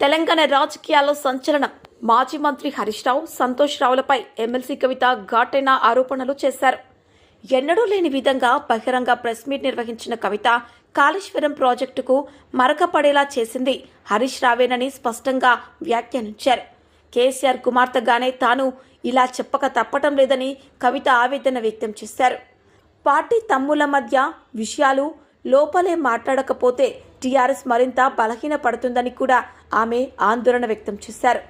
తెలంగాణ రాజకీయాల్లో సంచలనం. మాజీ మంత్రి హరీష్ రావు సంతోష్ రావులపై ఎమ్మెల్సీ కవిత ఘాటైన ఆరోపణలు చేశారు. ఎన్నడూ లేని విధంగా బహిరంగ ప్రెస్ మీట్ నిర్వహించిన కవిత కాళేశ్వరం ప్రాజెక్టుకు మరకపడేలా చేసింది హరీష్ రావేనని స్పష్టంగా వ్యాఖ్యానించారు. కేసీఆర్ కుమార్తెగానే తాను ఇలా చెప్పక తప్పటం లేదని కవిత ఆవేదన వ్యక్తం చేశారు. పార్టీ తమ్ముల మధ్య విషయాలు లోపలే మాట్లాడకపోతే టీఆర్ఎస్ మరింత బలహీనపడుతుందని కూడా ఆమె ఆందోళన వ్యక్తం చేశారు.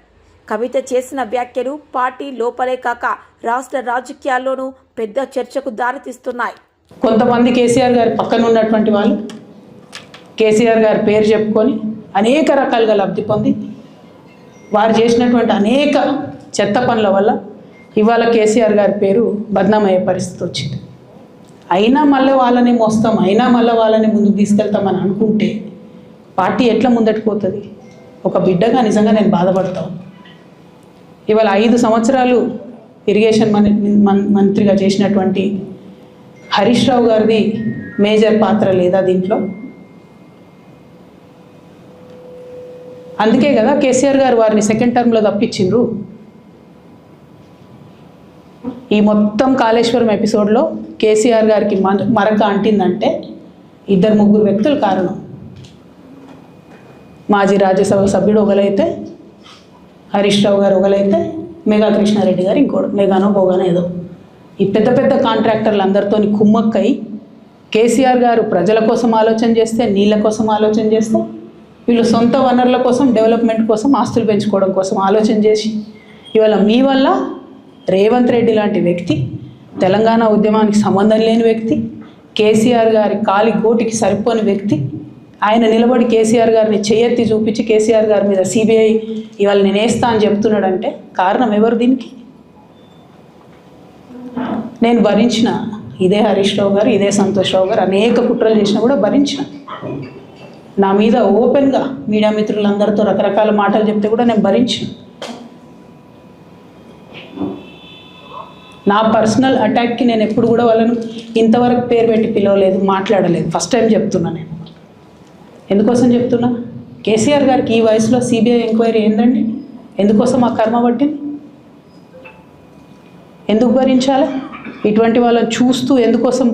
కవిత చేసిన వ్యాఖ్యలు పార్టీ లోపలే కాక రాష్ట్ర రాజకీయాల్లోనూ పెద్ద చర్చకు దారితీస్తున్నాయి. కొంతమంది కేసీఆర్ గారి పక్కన ఉన్నటువంటి వాళ్ళు కేసీఆర్ గారి పేరు చెప్పుకొని అనేక రకాలుగా లబ్ధి పొంది వారు చేసినటువంటి అనేక చెత్త పనుల వల్ల ఇవాళ కేసీఆర్ గారి పేరు బద్నామయ్యే పరిస్థితి వచ్చింది. అయినా మళ్ళీ వాళ్ళని మోస్తాం అయినా మళ్ళీ వాళ్ళని ముందుకు తీసుకెళ్తామని అనుకుంటే పార్టీ ఎట్లా ముందట్టుకుపోతుంది పోతుంది ఒక బిడ్డగా నిజంగా నేను బాధపడతాను ఇవాళ ఐదు సంవత్సరాలు ఇరిగేషన్ మన్ మంత్రిగా చేసినటువంటి హరీష్ రావు గారిది మేజర్ పాత్ర లేదా దీంట్లో? అందుకే కదా కేసీఆర్ గారు వారిని సెకండ్ టర్మ్లో తప్పించిండ్రు. ఈ మొత్తం కాళేశ్వరం ఎపిసోడ్లో కేసీఆర్ గారికి మరక అంటిందంటే ఇద్దరు ముగ్గురు వ్యక్తులు కారణం. మాజీ రాజ్యసభ సభ్యుడు ఒకలైతే హరీష్ రావు గారు ఒకలైతే మెగా కృష్ణారెడ్డి గారు ఇంకోడు మెగానో బోగానో ఏదో. ఈ పెద్ద పెద్ద కాంట్రాక్టర్లు అందరితో కుమ్మక్కై కేసీఆర్ గారు ప్రజల కోసం ఆలోచన చేస్తే నీళ్ళ కోసం ఆలోచన చేస్తే వీళ్ళు సొంత వనరుల కోసం డెవలప్మెంట్ కోసం ఆస్తులు పెంచుకోవడం కోసం ఆలోచన చేసి ఇవాళ మీ వల్ల రేవంత్ రెడ్డి లాంటి వ్యక్తి తెలంగాణ ఉద్యమానికి సంబంధం లేని వ్యక్తి కేసీఆర్ గారి కాలి కోటికి సరిపోని వ్యక్తి ఆయన నిలబడి కేసీఆర్ గారిని చేయెత్తి చూపించి కేసీఆర్ గారి మీద సిబిఐ ఇవాళ నేను వేస్తా అని చెప్తున్నాడంటే కారణం ఎవరు దీనికి? నేను భరించిన ఇదే హరీష్ రావు గారు ఇదే సంతోష్ రావు గారు అనేక కుట్రలు చేసినా కూడా భరించిన. నా మీద ఓపెన్గా మీడియా మిత్రులందరితో రకరకాల మాటలు చెప్తే కూడా నేను భరించిన. నా పర్సనల్ అటాక్కి నేను ఎప్పుడు కూడా వాళ్ళను ఇంతవరకు పేరు పెట్టి పిలవలేదు మాట్లాడలేదు. ఫస్ట్ టైం చెప్తున్నా నేను. ఎందుకోసం చెప్తున్నా? కేసీఆర్ గారికి ఈ వయసులో సిబిఐ ఎంక్వైరీ ఏందండి? ఎందుకోసం ఆ కర్మ పట్టింది? ఎందుకు భరించాలి? ఇటువంటి వాళ్ళని చూస్తూ ఎందుకోసం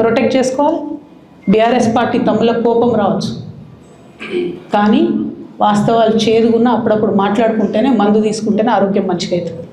ప్రొటెక్ట్ చేసుకోవాలి? బీఆర్ఎస్ పార్టీ తమ్ముల కోపం రావచ్చు. కానీ వాస్తవాలు చేదుగున్న అప్పుడప్పుడు మాట్లాడుకుంటేనే మందు తీసుకుంటేనే ఆరోగ్యం మంచిగా అవుతుంది.